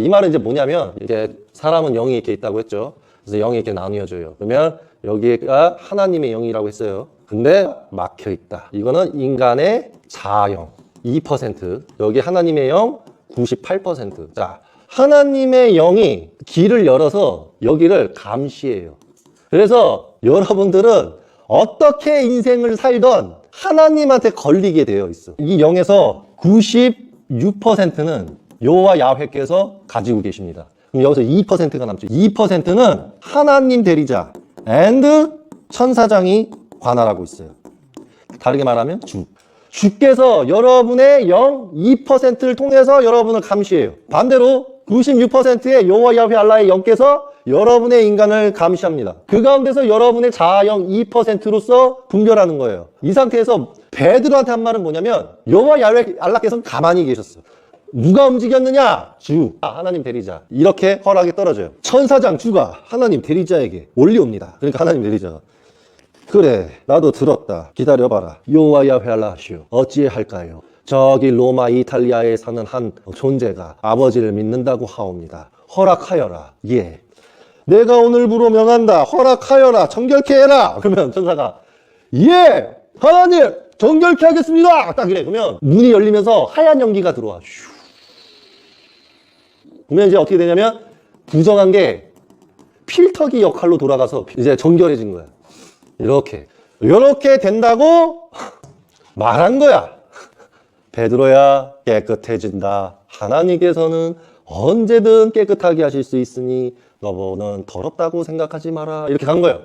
이 말은 이제 뭐냐면 이제 사람은 영이 이렇게 있다고 했죠. 그래서 영이 이렇게 나뉘어져요. 그러면 여기가 하나님의 영이라고 했어요. 근데 막혀 있다. 이거는 인간의 자아영 2%. 여기 하나님의 영 98%. 자, 하나님의 영이 길을 열어서 여기를 감시해요. 그래서 여러분들은 어떻게 인생을 살던 하나님한테 걸리게 되어 있어. 이 영에서 96%는 여호와 야훼께서 가지고 계십니다. 그럼 여기서 2%가 남죠. 2%는 하나님 대리자 and 천사장이 관할하고 있어요. 다르게 말하면 주. 주께서 여러분의 영 2%를 통해서 여러분을 감시해요. 반대로 96%의 여호와 야훼 알라의 영께서 여러분의 인간을 감시합니다. 그 가운데서 여러분의 자아영 2%로서 분별하는 거예요. 이 상태에서 베드로한테 한 말은 뭐냐면 여호와 야훼 알라께서는 가만히 계셨어. 누가 움직였느냐? 주. 아, 하나님 대리자. 이렇게 허락이 떨어져요. 천사장 주가 하나님 대리자에게 올려옵니다. 그러니까 하나님 대리자가 그래 나도 들었다. 기다려봐라. 야훼 알라시오. 어찌할까요? 저기 로마 이탈리아에 사는 한 존재가 아버지를 믿는다고 하옵니다. 허락하여라. 예. 내가 오늘부로 명한다. 허락하여라. 정결케 해라. 그러면 천사가 예! 하나님! 정결케 하겠습니다! 딱 그래. 그러면 문이 열리면서 하얀 연기가 들어와. 슈. 그러면 이제 어떻게 되냐면 부정한 게 필터기 역할로 돌아가서 이제 정결해진 거야. 이렇게. 이렇게 된다고 말한 거야. 베드로야 깨끗해진다. 하나님께서는 언제든 깨끗하게 하실 수 있으니 너는 더럽다고 생각하지 마라. 이렇게 간 거예요